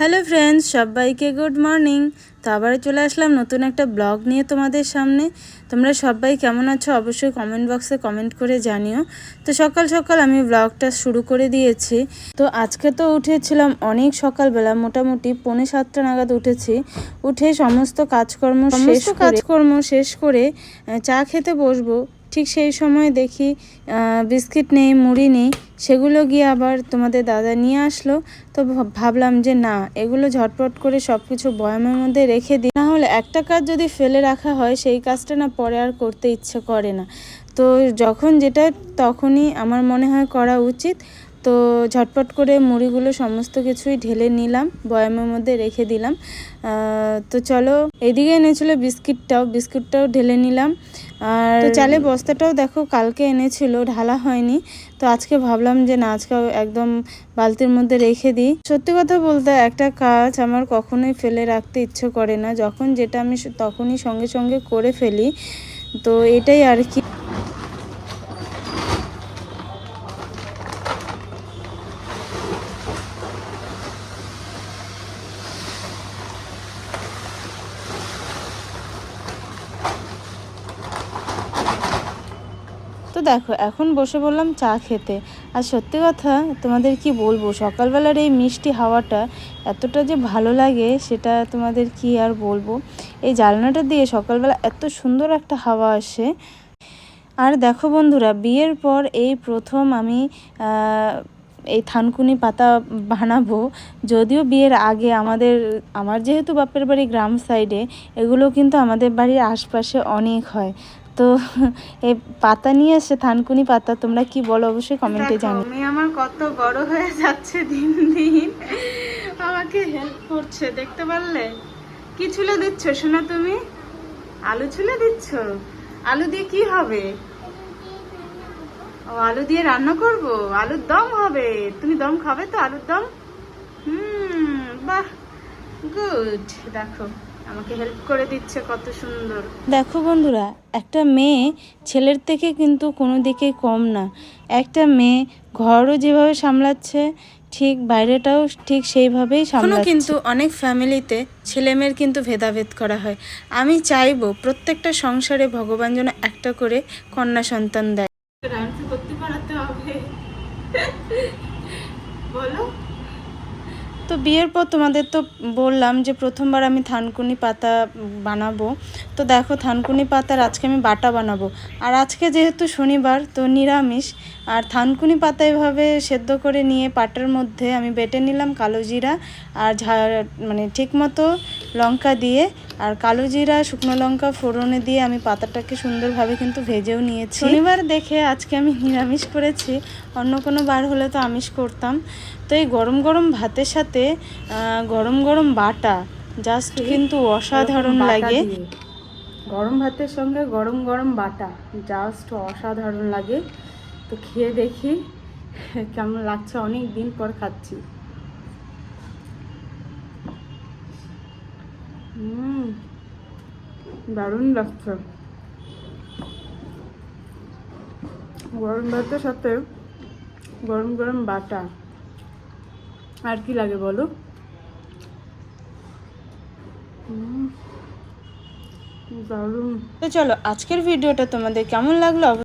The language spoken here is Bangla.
হ্যালো ফ্রেন্ডস সবাইকে গুড মর্নিং। তো আবার চলে আসলাম নতুন একটা ব্লগ নিয়ে তোমাদের সামনে। তোমরা সবাই কেমন আছো অবশ্যই কমেন্ট বক্সে কমেন্ট করে জানিও। তো সকাল সকাল আমি ব্লগটা শুরু করে দিয়েছি। তো আজকে তো উঠেছিলাম অনেক সকালবেলা মোটামুটি পৌনে সাতটা নাগাদ উঠেছি। উঠে সমস্ত কাজকর্ম শেষ কাজকর্ম শেষ করে চা খেতে বসবো। ঠিক সেই সময় দেখি বিস্কিট নেই মুড়ি নেই। সেগুলো গিয়ে আবার তোমাদের দাদা নিয়ে আসলো। তো ভাব- ভাবলাম যে না, এগুলো ঝটপট করে সব কিছু বয়ামের মধ্যে রেখে দিই। না হলে একটা কাজ যদি ফেলে রাখা হয়, সেই কাজটা না পরে আর করতে ইচ্ছে করে না। তো যখন যেটা, তখনই আমার মনে হয় করা উচিত তো ঝটপট করে মুড়িগুলো সমস্ত কিছুই ঢেলে নিলাম, বয়ামের মধ্যে রেখে দিলাম। তো চলো এদিকে এনেছিল বিস্কিটটাও, বিস্কুটটাও ঢেলে নিলাম। আর চালের বস্তাটাও দেখো কালকে এনেছিল, ঢালা হয়নি। তো আজকে ভাবলাম যে না, আজকে একদম বালতির মধ্যে রেখে দিই। সত্যি কথা বলতে একটা কাজ আমার কখনোই ফেলে রাখতে ইচ্ছে করে না। যখন যেটা আমি তখনই সঙ্গে সঙ্গে করে ফেলি। তো এটাই আর কি। দেখো, এখন বসে বললাম চা খেতে। আর সত্যি কথা, তোমাদের কি বলব? সকালবেলার এই মিষ্টি হাওয়াটা এতটা যে ভালো লাগে, সেটা তোমাদের কি আর বলব? এই জানলাটা দিয়ে সকালবেলা এত সুন্দর একটা হাওয়া আসে। আর দেখো বন্ধুরা, বিয়ের পর এই প্রথম আমি এই থানকুনি পাতা বানাবো। যদিও বিয়ের আগে আমাদের, আমার যেহেতু বাপের বাড়ি গ্রাম সাইডে এগুলো কিন্তু আমাদের বাড়ির আশপাশে অনেক হয়। তো এই পাতা নিয়ে এসে থানকুনি পাতা তোমরা কি বলো? অবশ্যই কমেন্টে জানি মেয়ে আমার কত বড় হয়ে যাচ্ছে দিন দিন। আমাকে হেল্প করছে দেখতে পারলে? কি ছুলে দিচ্ছ শোনা তুমি? আলু ছুলে দিচ্ছ? আলু দিয়ে কি হবে? ও আলু দিয়ে রান্না করব? আলুর দম হবে। তুমি দম খাবে তো আলুর দম? হুম বাহ গুড দেখো। আমাকে হেল্প করে দিচ্ছে কত সুন্দর। দেখো বন্ধুরা একটা মেয়ে ছেলের থেকে কিন্তু কোনো দিকেই কম না। একটা মেয়ে ঘরও যেভাবে সামলাচ্ছে ঠিক বাইরেটাও ঠিক সেইভাবেই সামলাচ্ছে। কিন্তু অনেক ফ্যামিলিতে ছেলে মেয়ের কিন্তু ভেদাভেদ করা হয়। আমি চাইব প্রত্যেকটা সংসারে ভগবান যেন একটা করে কন্যা সন্তান দেয়। ডান্স করতে পারাতে হবে। বলো। তো বিয়ের পর তোমাদের তো বললাম যে প্রথমবার আমি থানকুনি পাতা বানাবো। তো দেখো থানকুনি পাতার আজকে আমি বাটা বানাবো। আর আজকে যেহেতু শনিবার, তো নিরামিষ। আর থানকুনি পাতা এভাবে সেদ্ধ করে নিয়ে পাটার মধ্যে আমি বেটে নিলাম কালো জিরা আর ঝা মানে ঠিকমতো লঙ্কা দিয়ে আর কালো জিরা শুকনো লঙ্কা ফোড়নে দিয়ে আমি পাতাটাকে সুন্দরভাবে কিন্তু ভেজেও নিয়েছি। শনিবার দেখে আজকে আমি নিরামিষ করেছি অন্য কোনো বার হলে তো আমিষ করতাম। তো এই গরম গরম ভাতের সাথে গরম গরম বাটা জাস্ট কিন্তু অসাধারণ লাগে। গরম ভাতের সঙ্গে গরম গরম বাটা জাস্ট অসাধারণ লাগে। তো খেয়ে দেখি কেমন লাগছে অনেক দিন পর খাচ্ছি। হুম দারুণ লাগছে। গরম ভাতের সাথে গরম গরম বাটা। আর কি লাগে বলো? দারুণ। তো চলো, আজকের ভিডিওটা তোমাদের কেমন লাগল?